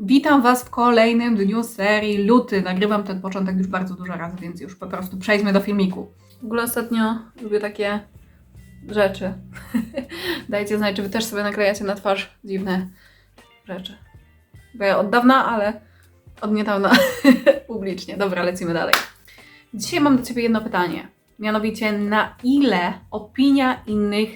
Witam Was w kolejnym dniu serii Luty. Nagrywam ten początek już bardzo dużo razy, więc już po prostu przejdźmy do filmiku. W ogóle ostatnio lubię takie rzeczy. Dajcie znać, czy Wy też sobie naklejacie na twarz dziwne rzeczy. Bo ja od dawna, ale od niedawna publicznie. Dobra, lecimy dalej. Dzisiaj mam do Ciebie jedno pytanie. Mianowicie, na ile opinia innych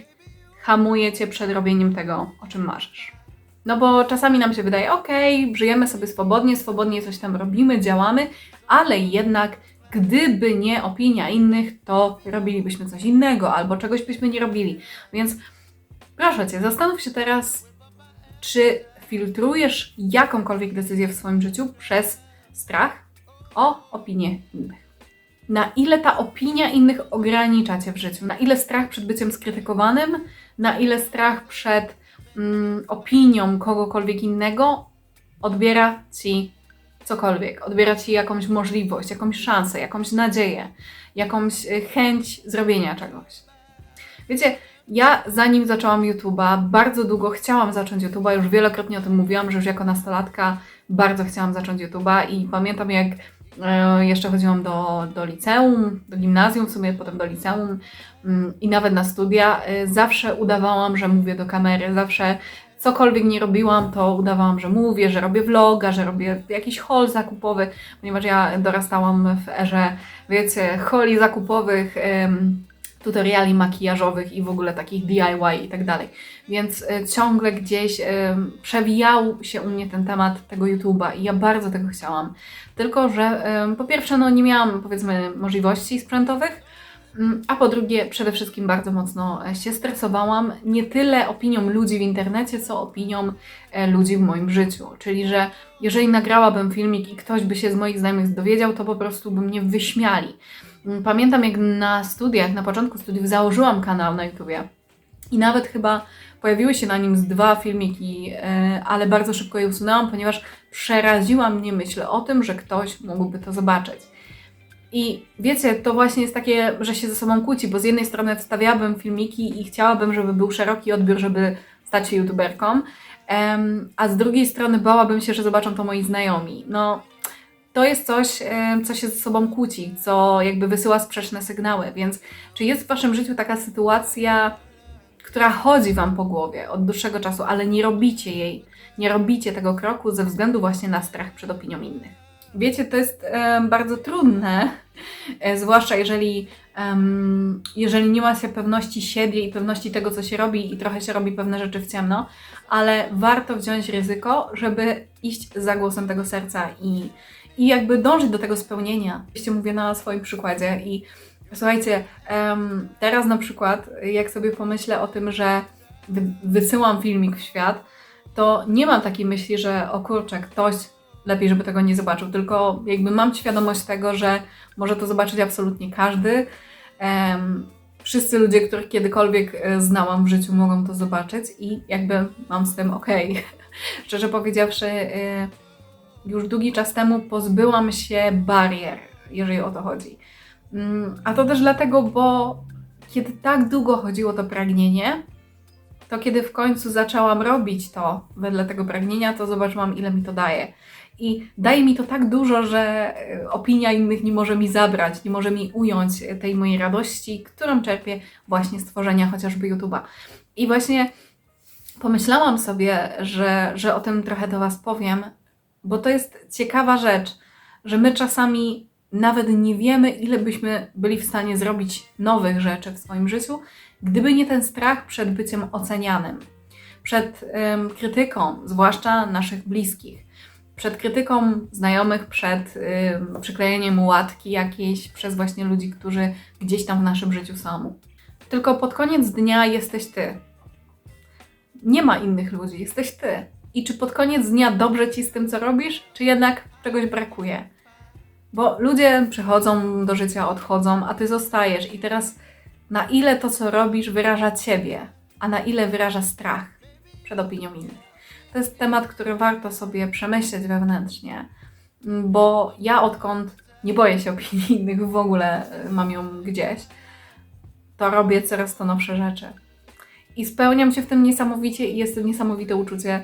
hamuje Cię przed robieniem tego, o czym marzysz? No bo czasami nam się wydaje, okej, żyjemy sobie swobodnie, swobodnie coś tam robimy, działamy, ale jednak gdyby nie opinia innych, to robilibyśmy coś innego albo czegoś byśmy nie robili. Więc proszę Cię, zastanów się teraz, czy filtrujesz jakąkolwiek decyzję w swoim życiu przez strach o opinię innych. Na ile ta opinia innych ogranicza Cię w życiu? Na ile strach przed byciem skrytykowanym? Na ile strach przed mm, opinią kogokolwiek innego odbiera Ci cokolwiek? Odbiera Ci jakąś możliwość, jakąś szansę, jakąś nadzieję, jakąś y, chęć zrobienia czegoś. Wiecie, ja zanim zaczęłam YouTube'a, bardzo długo chciałam zacząć YouTube'a, już wielokrotnie o tym mówiłam, że już jako nastolatka bardzo chciałam zacząć YouTube'a i pamiętam jak e, jeszcze chodziłam do, do liceum, do gimnazjum, w sumie potem do liceum mm, i nawet na studia, e, zawsze udawałam, że mówię do kamery, zawsze cokolwiek nie robiłam, to udawałam, że mówię, że robię vloga, że robię jakiś haul zakupowy, ponieważ ja dorastałam w erze, wiecie, holi zakupowych, tutoriali makijażowych i w ogóle takich DIY i tak dalej. Więc e, ciągle gdzieś e, przewijał się u mnie ten temat tego YouTube'a i ja bardzo tego chciałam. Tylko, że e, po pierwsze, no nie miałam powiedzmy możliwości sprzętowych, mm, a po drugie, przede wszystkim bardzo mocno się stresowałam nie tyle opinią ludzi w internecie, co opinią ludzi w moim życiu. Czyli, że jeżeli nagrałabym filmik i ktoś by się z moich znajomych dowiedział, to po prostu by mnie wyśmiali. Mm, Pamiętam, jak na studiach, na początku studiów założyłam kanał na YouTubie i nawet chyba pojawiły się na nim z dwa filmiki, e, ale bardzo szybko je usunęłam, ponieważ przeraziła mnie myśl o tym, że ktoś mógłby to zobaczyć. I wiecie, to właśnie jest takie, że się ze sobą kłóci, bo z jednej strony wstawiałabym filmiki i chciałabym, żeby był szeroki odbiór, żeby stać się youtuberką, a z drugiej strony bałabym się, że zobaczą to moi znajomi. No, to jest coś, co się ze sobą kłóci, co jakby wysyła sprzeczne sygnały, więc czy jest w Waszym życiu taka sytuacja, która chodzi Wam po głowie od dłuższego czasu, ale nie robicie jej, nie robicie tego kroku ze względu właśnie na strach przed opinią innych? Wiecie, to jest em, bardzo trudne, e, zwłaszcza jeżeli, em, jeżeli nie ma się pewności siebie i pewności tego, co się robi i trochę się robi pewne rzeczy w ciemno, ale warto wziąć ryzyko, żeby iść za głosem tego serca i, i jakby dążyć do tego spełnienia. Oczywiście mówię na swoim przykładzie i słuchajcie, em, teraz na przykład, jak sobie pomyślę o tym, że wy, wysyłam filmik w świat, to nie mam takiej myśli, że o kurczę, ktoś lepiej, żeby tego nie zobaczył, tylko jakby mam świadomość tego, że może to zobaczyć absolutnie każdy. Em, wszyscy ludzie, których kiedykolwiek e, znałam w życiu, mogą to zobaczyć i jakby mam z tym okej. Szczerze powiedziawszy, e, już długi czas temu pozbyłam się barier, jeżeli o to chodzi. Mm, A to też dlatego, bo kiedy tak długo chodziło to pragnienie, to kiedy w końcu zaczęłam robić to wedle tego pragnienia, to zobaczyłam, ile mi to daje. I daje mi to tak dużo, że e, opinia innych nie może mi zabrać, nie może mi ująć e, tej mojej radości, którą czerpię właśnie z tworzenia chociażby YouTube'a. I właśnie pomyślałam sobie, że, że o tym trochę do Was powiem, bo to jest ciekawa rzecz, że my czasami nawet nie wiemy, ile byśmy byli w stanie zrobić nowych rzeczy w swoim życiu, gdyby nie ten strach przed byciem ocenianym, przed em, krytyką, zwłaszcza naszych bliskich, przed krytyką znajomych, przed ym, przyklejeniem łatki jakiejś przez właśnie ludzi, którzy gdzieś tam w naszym życiu są. Tylko pod koniec dnia jesteś ty. Nie ma innych ludzi, jesteś ty. I czy pod koniec dnia dobrze ci z tym, co robisz, czy jednak czegoś brakuje? Bo ludzie przychodzą do życia, odchodzą, a ty zostajesz. I teraz na ile to, co robisz, wyraża ciebie, a na ile wyraża strach przed opinią innych. To jest temat, który warto sobie przemyśleć wewnętrznie, bo ja odkąd nie boję się opinii innych, w ogóle y, mam ją gdzieś, to robię coraz to nowsze rzeczy. I spełniam się w tym niesamowicie i jest to niesamowite uczucie,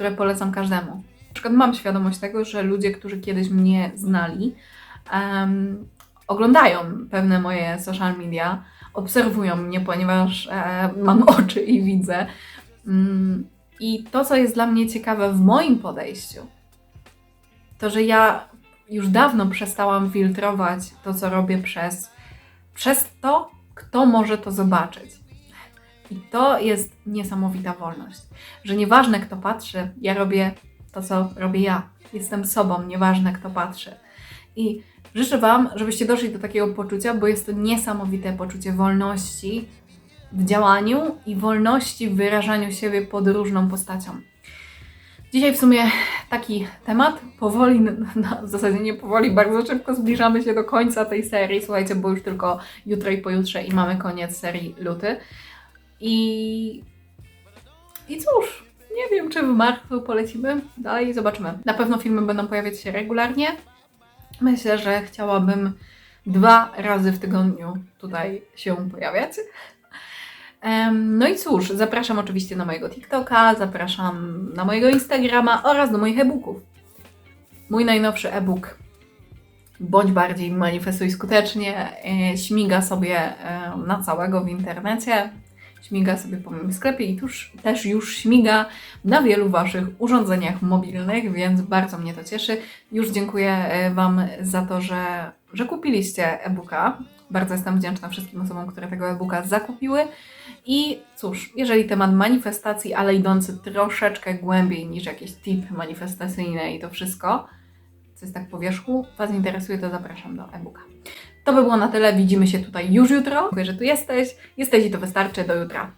które polecam każdemu. Na przykład mam świadomość tego, że ludzie, którzy kiedyś mnie znali, em, oglądają pewne moje social media, obserwują mnie, ponieważ e, mam oczy i widzę. Mm, I to, co jest dla mnie ciekawe w moim podejściu, to że ja już dawno przestałam filtrować to, co robię przez, przez to, kto może to zobaczyć. I to jest niesamowita wolność, że nieważne kto patrzy, ja robię to, co robię ja. Jestem sobą, nieważne kto patrzy. I życzę Wam, żebyście doszli do takiego poczucia, bo jest to niesamowite poczucie wolności w działaniu i wolności w wyrażaniu siebie pod różną postacią. Dzisiaj w sumie taki temat. Powoli, no, w zasadzie nie powoli, bardzo szybko zbliżamy się do końca tej serii. Słuchajcie, bo już tylko jutro i pojutrze i mamy koniec serii luty. I, i cóż, nie wiem, czy w marcu polecimy. Dalej zobaczymy. Na pewno filmy będą pojawiać się regularnie. Myślę, że chciałabym dwa razy w tygodniu tutaj się pojawiać. No i cóż, zapraszam oczywiście na mojego TikToka, zapraszam na mojego Instagrama oraz do moich e-booków. Mój najnowszy e-book Bądź bardziej manifestuj skutecznie e, śmiga sobie na całego w internecie, śmiga sobie po moim sklepie i tuż, też już śmiga na wielu Waszych urządzeniach mobilnych, więc bardzo mnie to cieszy. Już dziękuję e, Wam za to, że, że kupiliście e-booka. Bardzo jestem wdzięczna wszystkim osobom, które tego e-booka zakupiły. I cóż, jeżeli temat manifestacji, ale idący troszeczkę głębiej niż jakieś tip manifestacyjne i to wszystko, co jest tak po wierzchu, Was interesuje, to zapraszam do e-booka. To by było na tyle. Widzimy się tutaj już jutro. Dziękuję, że tu jesteś. Jesteś i to wystarczy. Do jutra.